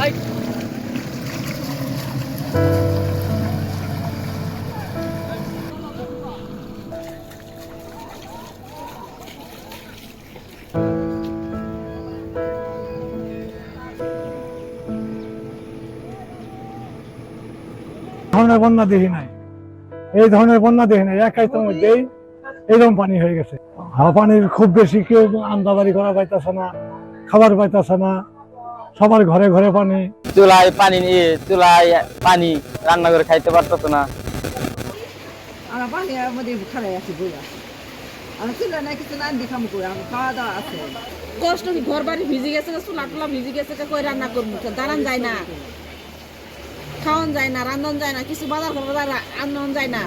Side ধরনের বন্যা দেখি নাই। এই ধরনের বন্যা দেখি নাই। এক হাইতের মধ্যেই এরকম পানি হয়ে গেছে। হাওয়া পানির খুব বেশি কেউ আন্দাবাড়ি করা পাইতেছে না, খাবার পাইতেছে না। সবার ঘরে ঘরে পানি। চুলায় পানি নিয়ে চুলায় পানি রান্না করে খাইতে পারতো না। আমরা আছি চুলে কিছু না দি খামু করে আমরা খাওয়া দাওয়া আছে। কষ্ট কি ঘর বাড়ি ভিজে গেছে চুলা টুলা ভিজে গেছে কই রান্না করব? দাঁড়ান যায় না। খাওয়ান যায় না রান্ধন যায় না কিছু বাজার করব আন্দন যায় না।